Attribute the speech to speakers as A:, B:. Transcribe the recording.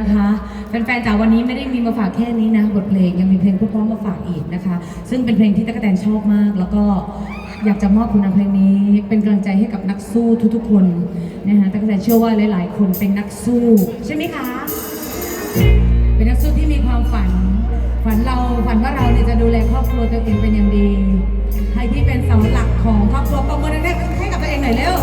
A: นะคะแฟนๆจากวันนี้ไม่ได้มีมาฝากแค่นี้นะบทเพลงยังมีเพลงเพร้อมมาฝากอีกนะคะ ซึ่งเป็นเพลงที่ตั๊กแตนชอบมาก แล้วก็อยากจะมอบคุณเพลงนี้ เป็นกำลังใจให้กับนักสู้ทุกๆคนนะคะตั๊กแตนเชื่อว่าหลาย ๆ คนเป็นนักสู้ ใช่ไหมคะ เป็นนักสู้ที่มีความฝัน ฝันเราฝันว่าเราเนี่ยจะดูแลครอบครัวตัวเองเป็นอย่างดี ใครที่เป็นเสาหลักของครอบครัวปรบมาได้ให้กับตัวเองหน่อยเร็ว